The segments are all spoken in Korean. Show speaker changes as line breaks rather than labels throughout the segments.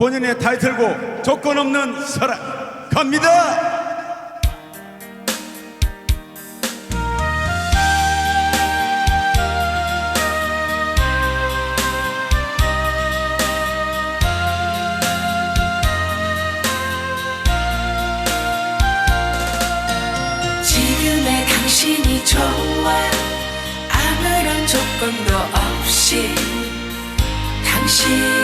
본인의 타이틀곡 조건 없는 사랑. 갑니다.
좋아. 아무런 조건도 없이 당신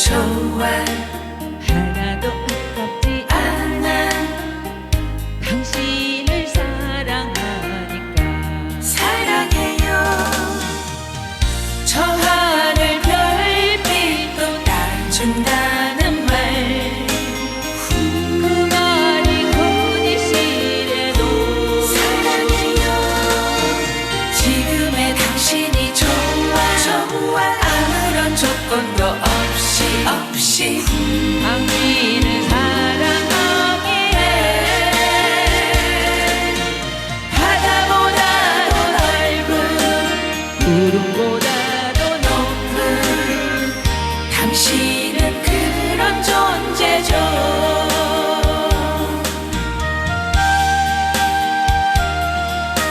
주어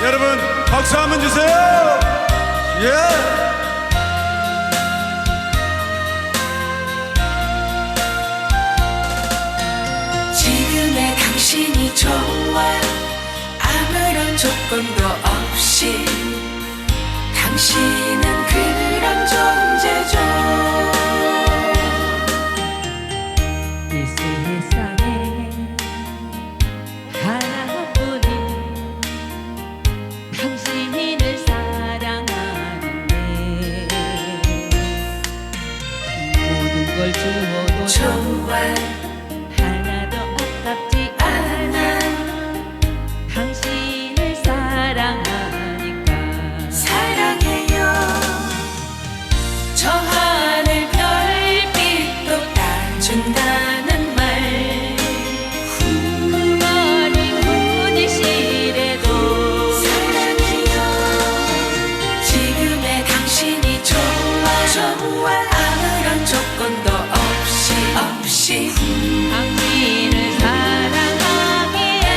여러분 박수 한번 주세요. 예.
당신이 좋아 아무런 조건도 없이 당신은 좋아 아무런 조건도 없이 없이.
당신을 사랑하기에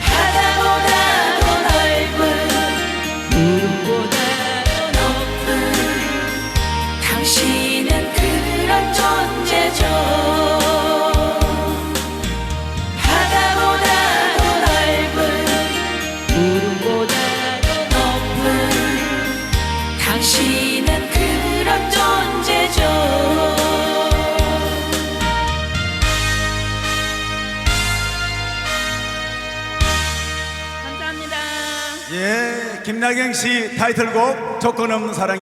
바다보다도 넓은
구름보다도
높은 당신은 그런 존재죠
예. 김나경 씨 타이틀곡 조건 없는 사랑.